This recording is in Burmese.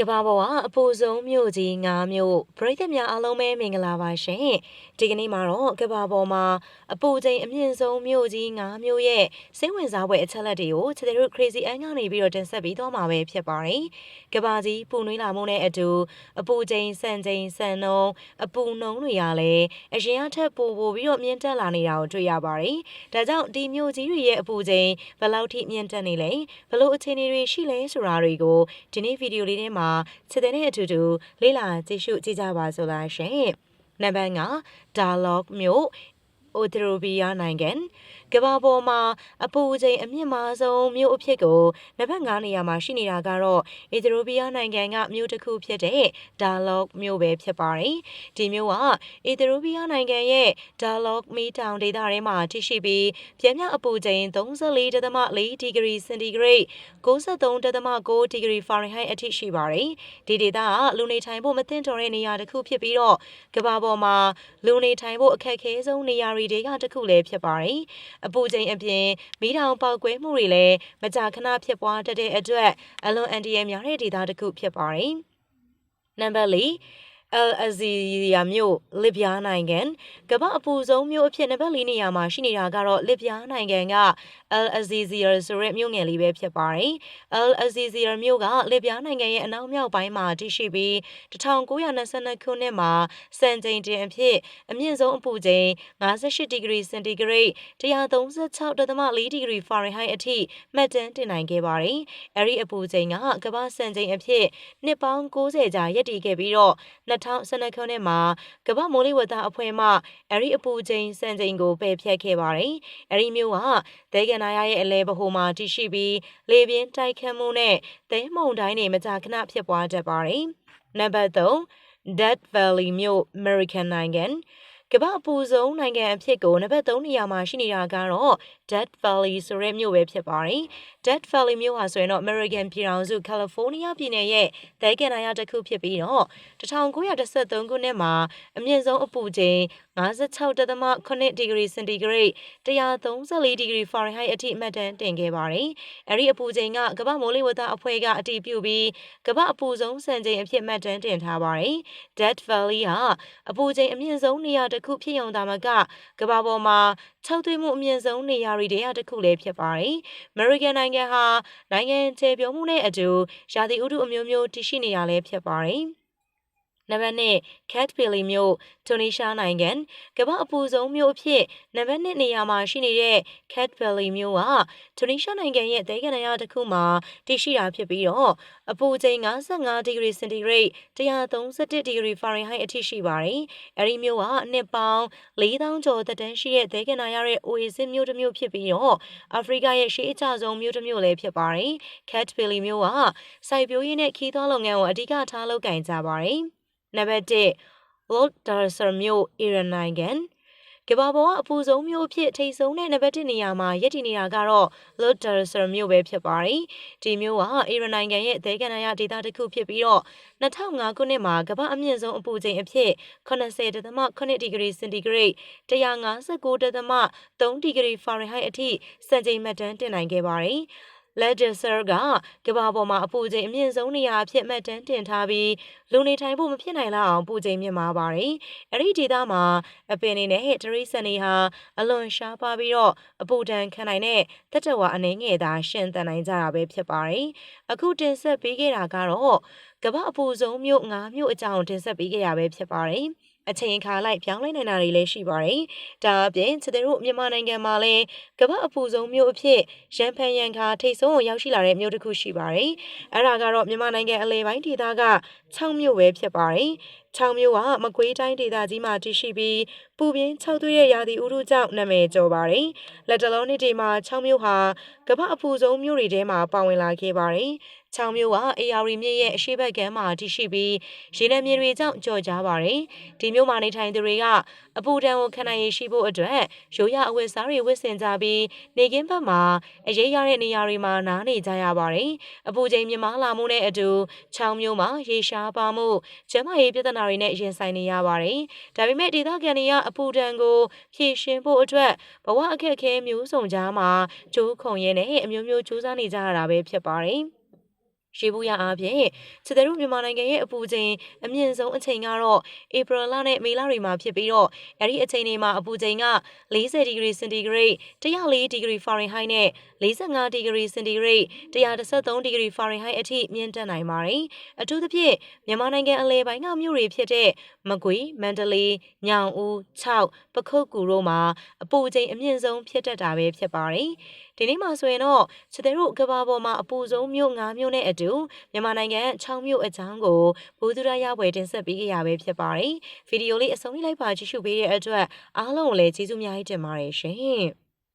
ကမ္ဘာပေါ်ကအပူဆုံးမြို့ကြီး၅မြို့ပရိသတ်များအားလုံးပဲမင်္ဂလာပါရှင်ဒီကနေ့မှာတော့ကမ္ဘာပေါ်မှာအပူချိန်အမြင့်ဆုံးမြို့ကြီး၅မြို့ရဲ့စိတ်ဝင်စားဖွယ်အချက်လက်တွေကိုခြေတို့ crazy အန်ကနေပြီးတော့တင်ဆက်ပြီးတော့မှာပဲဖြစ်ပါတယ်ကမ္ဘာကြီးပူနွေးလာမှုနဲ့အတူအပူချိန်စံချိန်စံနှုန်းအပူနှုန်းတွေကလည်းအရင်ကထက်ပိုပိုပြီးတော့မြင့်တက်လာနေတာကိုတွေ့ရပါတယ်ဒါကြောင့်ဒီမြို့ကြီးတွေရဲ့အပူချိန်ဘယ်လောက်ထိမြင့်တက်နေလဲဘယ်လိုအခြေအနေတွေရှိလဲဆိုတာတွေကိုဒီနေ့ဗီဒီယိုလေးထဲမှာမှာချစ်တဲ့အတူတူလေ့လာကြည့်ရှုကြည့်ကြပါစို့လားရှင်။နံပါတ်5 dialogue မျိုးအိုဒရိုဘီယာနိုင်ငံ ကဘာပေါ်မှာအပူချိန်အမြင့်မားဆုံးမြို့အဖြစ်ကိုနံပါတ်9နေရာမှာရှိနေတာကတော့အီသီယိုးပီးယားနိုင်ငံကမြို့တစ်ခုဖြစ်တဲ့ဒါလော့မြို့ပဲဖြစ်ပါတယ်။ဒီမြို့ကအီသီယိုးပီးယားနိုင်ငံရဲ့ဒါလော့မီတောင်ဒေသထဲမှာတရှိပြီးပြင်းပြအပူချိန်34.4ဒီဂရီစင်တီဂရိတ်93.6ဒီဂရီဖာရင်ဟိုက်အထိရှိပါတယ်။ဒီဒေသကလူနေထိုင်ဖို့မသင့်တော်တဲ့နေရာတစ်ခုဖြစ်ပြီးတော့ကဘာပေါ်မှာလူနေထိုင်ဖို့အခက်အခဲဆုံးနေရာတွေတွေကတစ်ခုလည်းဖြစ်ပါတယ်။အပူချိန်အပြင်မီးတောင်ပေါက်ကွဲမှုတွေလည်းမကြာခဏဖြစ်ပွားတတ်တဲ့အတွက်အလွန်အန်တီယမ်များတဲ့ဒေသတစ်ခုဖြစ်ပါတယ်။နံပါတ်၄ အယ်အဇီယာမြို့လစ်ဗျားနိုင်ငံကမ္ဘာအပူဆုံးမြို့အဖြစ်နံပါတ်၄နေရာမှာရှိနေတာကတော့လစ်ဗျားနိုင်ငံက Al Azizir ဆိုတဲ့မြို့ငယ်လေးပဲဖြစ်ပါတယ်။ Al Azizir မြို့ကလစ်ဗျားနိုင်ငံရဲ့အနောက်မြောက်ပိုင်းမှာတည်ရှိပြီး1922ခုနှစ်မှာစံချိန်တင်အဖြစ်အမြင့်ဆုံးအပူချိန်58ဒီဂရီစင်တီဂရိတ်136.4ဒီဂရီဖာရင်ဟိုက်အထိမှတ်တမ်းတင်နိုင်ခဲ့ပါတယ်။အဲဒီအပူချိန်ကကမ္ဘာစံချိန်အဖြစ်နှစ်ပေါင်း90ကြာရပ်တည်ခဲ့ပြီးတော့2012ခုနှစ်မှာကမ္ဘာမိုးလေဝသအဖွဲ့မှအဲဒီအပူချိန်စံချိန်ကိုပယ်ဖျက်ခဲ့ပါတယ်။အဲဒီမြို့ကဒေဂနာရရဲ့အလဲဗဟိုမှာတည်ရှိပြီးလေပြင်းတိုက်ခတ်မှုနဲ့သဲမှုန်တိုင်းတွေမကြာခဏဖြစ်ပွားတတ်ပါတယ်။နံပါတ်3 Death Valley မြို့ American နိုင်ငံ ကမ္ဘာအပူဆုံးနိုင်ငံအဖြစ်ကိုနံပါတ်3နေရာမှာရှိနေတာကတော့ Death Valley ဆိုတဲ့မြို့ပဲဖြစ်ပါတယ်။ Death Valley မြို့ဟာဆိုရင်တော့ American ပြည်ထောင်စု California ပြည်နယ်ရဲ့ဒဲကန်နာရတစ်ခုဖြစ်ပြီးတော့1913ခုနှစ်မှာအမြင့်ဆုံးအပူချိန်56.8ဒီဂရီစင်တီဂရိတ်134ဒီဂရီဖာရင်ဟိုက်အထိမှတ်တမ်းတင်ခဲ့ပါတယ်။အဲဒီအပူချိန်ကကမ္ဘာမိုးလေဝသအဖွဲ့ကအတည်ပြုပြီးကမ္ဘာအပူဆုံးစံချိန်အဖြစ်မှတ်တမ်းတင်ထားပါတယ်။ Death Valley ဟာအပူချိန်အမြင့်ဆုံးနေရာတစ်ခုဖြစ်ရုံသာမကကမ္ဘာပေါ်မှာ၆သွေးမှုအမြင့်ဆုံးနေရာတွေတည်းတစ်ခုလည်းဖြစ်ပါတယ်။ American နိုင်ငံဟာနိုင်ငံခြေပြုံးမှုနဲ့အတူရာသီဥတုအမျိုးမျိုးတည်ရှိနေရလဲဖြစ်ပါတယ်။ နံပါတ်1 Cat Valley မြို့တူနီရှားနိုင်ငံကမ္ဘာအပူဆုံးမြို့အဖြစ်နံပါတ်1နေရာမှာရှိနေတဲ့ Cat Valley မြို့ကတူနီရှားနိုင်ငံရဲ့ဒေသနာရတစ်ခုမှာတည်ရှိတာဖြစ်ပြီးတော့အပူချိန်55ဒီဂရီစင်တီဂရိတ်131ဒီဂရီဖာရင်ဟိုက်အထိရှိပါတယ်။အဲဒီမြို့ကနှစ်ပေါင်း4000ကျော်သက်တမ်းရှိတဲ့ဒေသနာရရဲ့အိုအေစစ်မြို့တစ်မြို့ဖြစ်ပြီးတော့အာဖရိကရဲ့ရှေးအကျဆုံးမြို့တစ်မြို့လည်းဖြစ်ပါတယ်။ Cat Valley မြို့ကစိုက်ပျိုးရေးနဲ့ခီးသွွားလုပ်ငန်းကိုအဓိကထားလုပ်ကိုင်ကြပါတယ်။ နံပါတ်1 Lord Darcer မြို့အီရန်နိုင်ငံကမ္ဘာပေါ်ကအပူဆုံးမြို့ဖြစ်ထိတ်ဆုံးတဲ့နံပါတ်1နေရာမှာရည်တည်နေတာကတော့ Lord Darcer မြို့ပဲဖြစ်ပါတယ်။ဒီမြို့ကအီရန်နိုင်ငံရဲ့ဒေသနာရဒေသတစ်ခုဖြစ်ပြီးတော့2005ခုနှစ်မှာကမ္ဘာအမြင့်ဆုံးအပူချိန်အဖြစ်80.8ဒီဂရီစင်တီဂရိတ်159.3ဒီဂရီဖာရင်ဟိုက်အထိစံချိန်မှတ်တမ်းတင်နိုင်ခဲ့ပါတယ်။ Ledger ကကမ္ဘာပေါ်မှာအပူချိန်အမြင့်ဆုံးနေရာအဖြစ်မှတ်တမ်းတင်ထားပြီးလူနေထိုင်ဖို့မဖြစ်နိုင်လောက်အောင်ပူချိန်မြင့်မားပါတယ်။အဲ့ဒီဒေသမှာအပင်တွေနဲ့တရိษံတွေဟာအလွန်ရှားပါပြီးတော့အပူဒဏ်ခံနိုင်တဲ့တတဝါအနေငယ်သာရှင်သန်နိုင်ကြတာပဲဖြစ်ပါတယ်။အခုတင်ဆက်ပေးခဲ့တာကတော့ကမ္ဘာအပူဆုံးမြို့၅မြို့အကြောင်းတင်ဆက်ပေးခဲ့ရပဲဖြစ်ပါတယ်။ အချိန်အခါလိုက်ပြောင်းလဲနိုင်တာတွေလည်းရှိပါတယ်။ဒါအပြင်ချစ်တို့မြန်မာနိုင်ငံမှာလည်းကမ္ဘာအပူဆုံးမြို့အဖြစ်ရန်ဖန်ရန်ခါထိတ်ဆုံးကိုရောက်ရှိလာတဲ့မြို့တစ်ခုရှိပါတယ်။အဲ့ဒါကတော့မြန်မာနိုင်ငံအလဲပိုင်းဒေသက6မြို့ပဲဖြစ်ပါတယ်။ 6မြို့ကမကွေးတိုင်းဒေသကြီးမှာတည်ရှိပြီးပူပြင်း6သွေးရဲ့ရာသီဥတုကြောင့်နာမည်ကျော်ပါတယ်။လက်တလုံးနှစ်ဒီမှာ6မြို့ဟာကမ္ဘာအပူဆုံးမြို့တွေထဲမှာပါဝင်လာခဲ့ပါတယ်။ချောင်းမျိုးကအေယာရီမြစ်ရဲ့အရှိတ်ဘက်ကမ်းမှာတည်ရှိပြီးရေနံမြေတွေကြောင့်ကြော်ကြားပါတယ်။ဒီမျိုးမှာနေထိုင်သူတွေက အပူဒဏ်ကိုခံနိုင်ရရှိဖို့အတွက်ရိုးရအဝတ်စားတွေဝတ်ဆင်ကြပြီးနေကင်းဘက်မှာအရေးရတဲ့နေရာတွေမှာနားနေကြရပါတယ်။အပူချိန်မြင့်မားလာမှုနဲ့အတူချောင်းမျိုးမှာရေရှားပါမှုကျန်းမာရေးပြဿနာတွေနဲ့ရင်ဆိုင်နေရပါတယ်။ဒါပေမဲ့ဒေသခံတွေကအပူဒဏ်ကိုဖြေရှင်းဖို့အတွက်ဘဝအခက်အခဲမျိုးစုံကြားမှာကျိုးခုံရဲနဲ့အမျိုးမျိုးစူးစမ်းနေကြရတာပဲဖြစ်ပါတယ်။ ရေဘူးရအားဖြင့်ချစ်တဲ့တို့မြန်မာနိုင်ငံရဲ့အပူချိန်အမြင့်ဆုံးအချိန်ကတော့ဧပြီလနဲ့မေလတွေမှာဖြစ်ပြီးတော့အဲ့ဒီအချိန်တွေမှာအပူချိန်က40ဒီဂရီစင်တီဂရိတ်104ဒီဂရီဖာရင်ဟိုက်နဲ့45ဒီဂရီစင်တီဂရိတ်113ဒီဂရီဖာရင်ဟိုက်အထိမြင့်တက်နိုင်ပါတယ်။အထူးသဖြင့်မြန်မာနိုင်ငံအလဲပိုင်းကမြို့တွေဖြစ်တဲ့မကွေမန္တလေးညောင်ဦး6ပခုတ်ကူတို့မှာအပူချိန်အမြင့်ဆုံးဖြစ်တတ်တာပဲဖြစ်ပါတယ်။ဒီနေ့မှာဆိုရင်တော့ချစ်တဲ့တို့ကဘာပေါ်မှာအပူဆုံးမြို့9မြို့နဲ့အတူမြန်မာနိုင်ငံ6မြို့အကြောင်းကိုဘူသူရရပွဲတင်ဆက်ပေးကြရပဲဖြစ်ပါတယ်။ဗီဒီယိုလေးအဆုံးလေးလိုက်ပါကြည့်ရှုပေးတဲ့အတွက်အားလုံးကိုလည်းကျေးဇူးများကြီးတင်ပါတယ်ရှင်။